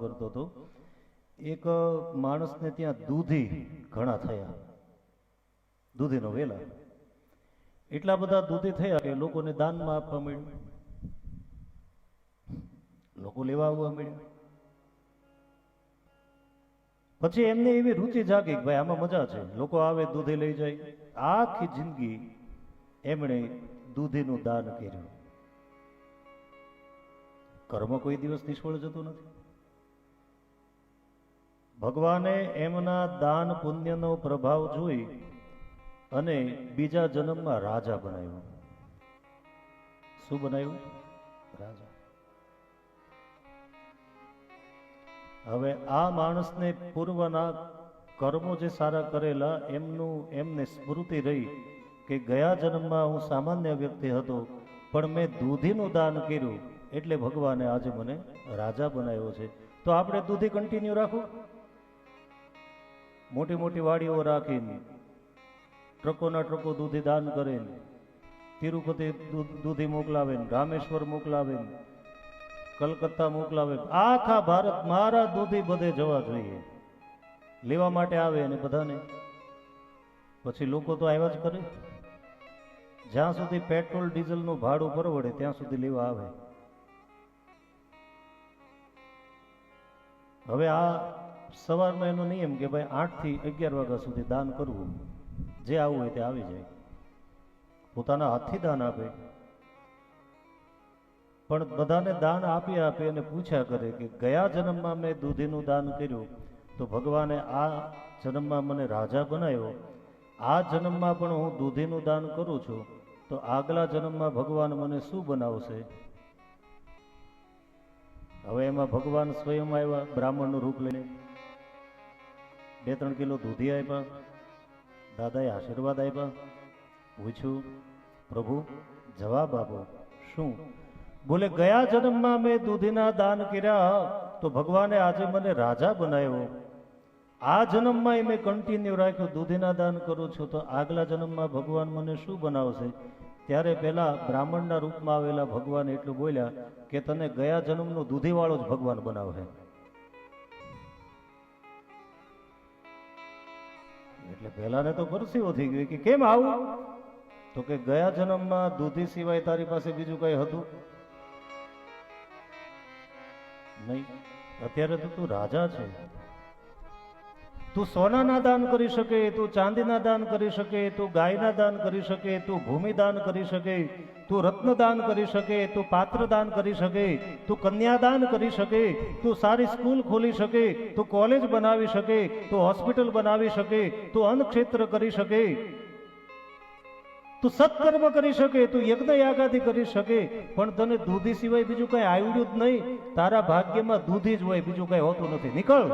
કરતો હતો. એક માણસને ત્યાં દૂધી ઘણા થયા. દૂધીનો વેલા. એટલા બધા દૂધી થયા કે લોકોને દાનમાં આપવા મળ્યું. લોકો લેવા આવવા મળ્યા. પછી એમને એવી રૂચિ જાગી કે ભાઈ આમાં મજા છે. લોકો આવે, દૂધી લઈ જાય. આખી જિંદગી એમણે દૂધીનું દાન કર્યું. કર્મ કોઈ દિવસ નિષ્ફળ જતું નથી. ભગવાને એમના દાન પુણ્યનો પ્રભાવ જોઈ અને બીજા જન્મમાં રાજા બનાવ્યો. શું બનાવ્યું? રાજા. હવે આ માણસને પૂર્વના કર્મો જે સારા કરેલા, એમનું, એમને સ્મૃતિ રહી કે ગયા જન્મમાં હું સામાન્ય વ્યક્તિ હતો, પણ મેં દૂધીનું દાન કર્યું, એટલે ભગવાને આજે મને રાજા બનાવ્યો છે. તો આપણે દૂધી કન્ટિન્યુ રાખવું મોટી મોટી વાડીઓ રાખીને, ટ્રકોના ટ્રકો દૂધી દાન કરે તિરુપતિ દૂધી મોકલાવે રામેશ્વર મોકલાવે કલકત્તા મોકલાવે આખા ભારત મારા દૂધી બધે જવા જોઈએ. લેવા માટે આવે અને બધાને. પછી લોકો તો આવ્યા જ કરે. જ્યાં સુધી પેટ્રોલ ડીઝલનું ભાડું પરવડે, ત્યાં સુધી લેવા આવે. હવે આ સવારમાં એનો નિયમ કે ભાઈ આઠથી અગિયાર વાગ્યા સુધી દાન કરવું. જે આવવું હોય તે આવી જાય. પોતાના હાથથી દાન આપે. પણ બધાને દાન આપી આપી અને પૂછ્યા કરે કે ગયા જન્મમાં મેં દૂધીનું દાન કર્યું, તો ભગવાને આ જન્મમાં મને રાજા બનાવ્યો. આ જન્મમાં પણ હું દૂધીનું દાન કરું છું, તો આગલા જન્મમાં ભગવાન મને શું બનાવશે? હવે એમાં ભગવાન સ્વયં આવ્યા, બ્રાહ્મણનું રૂપ લઈને બે ત્રણ કિલો દૂધી આપ્યા દાદાએ આશીર્વાદ આપ્યા પૂછ્યું, પ્રભુ, જવાબ આપો, શું? બોલે, ગયા જન્મમાં મેં દૂધીના દાન કર્યા, તો ભગવાને આજે મને રાજા બનાવ્યો. આ જન્મમાં મેં કન્ટિન્યુ રાખ્યું, દૂધીના દાન કરું છું, તો આગલા જન્મમાં ભગવાન મને શું બનાવશે? ત્યારે પેલા બ્રાહ્મણના રૂપમાં આવેલા ભગવાન એટલું બોલ્યા કે, તને ગયા જન્મનો દૂધીવાળો જ ભગવાન બનાવશે. એટલે પેલાને તો પરસીવો થઈ ગયો કે કેમ આવું? તો કે ગયા જન્મમાં દૂધી સિવાય તારી પાસે બીજું કઈ હતું? નહીં. અત્યારે તો તું રાજા છે. તું સોનાના દાન કરી શકે, તું ચાંદીના દાન કરી શકે, તું ગાયના દાન કરી શકે, તું ભૂમિ દાન કરી શકે તું રત્નદાન કરી શકે, તું પાત્રદાન કરી શકે, તું કન્યાદાન કરી શકે, તું સારી સ્કૂલ ખોલી શકે, તું કોલેજ બનાવી શકે, તું હોસ્પિટલ બનાવી શકે, તું અન્નક્ષેત્ર કરી શકે. તું સત્કર્મ કરી શકે, તું યજ્ઞ યાગાથી કરી શકે, પણ તને દૂધી સિવાય બીજું કઈ આવડ્યું જ નહીં. તારા ભાગ્યમાં દૂધી જ હોય, બીજું કઈ હોતું નથી. નીકળ.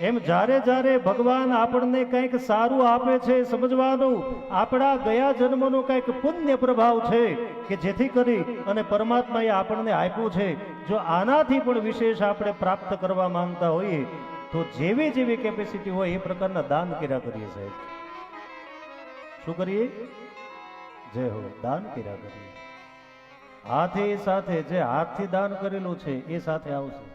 એમ જ્યારે જ્યારે ભગવાન આપણને કંઈક સારું આપે છે સમજવાનું, આપણા ગયા જન્મનો કંઈક પુણ્ય પ્રભાવ છે કે જેથી કરી અને પરમાત્માએ આપણને આપ્યું છે, જો આનાથી પણ વિશેષ આપણે પ્રાપ્ત કરવા માંગતા હોઈએ, તો જેવી જેવી કેપેસિટી હોય એ પ્રકારના દાન કર્યા કરીએ સાહેબ. શું કરીએ? જય હો, દાન કર્યા કરીએ. હાથે સાથે જે હાથથી દાન કરેલું છે એ સાથે આવશે.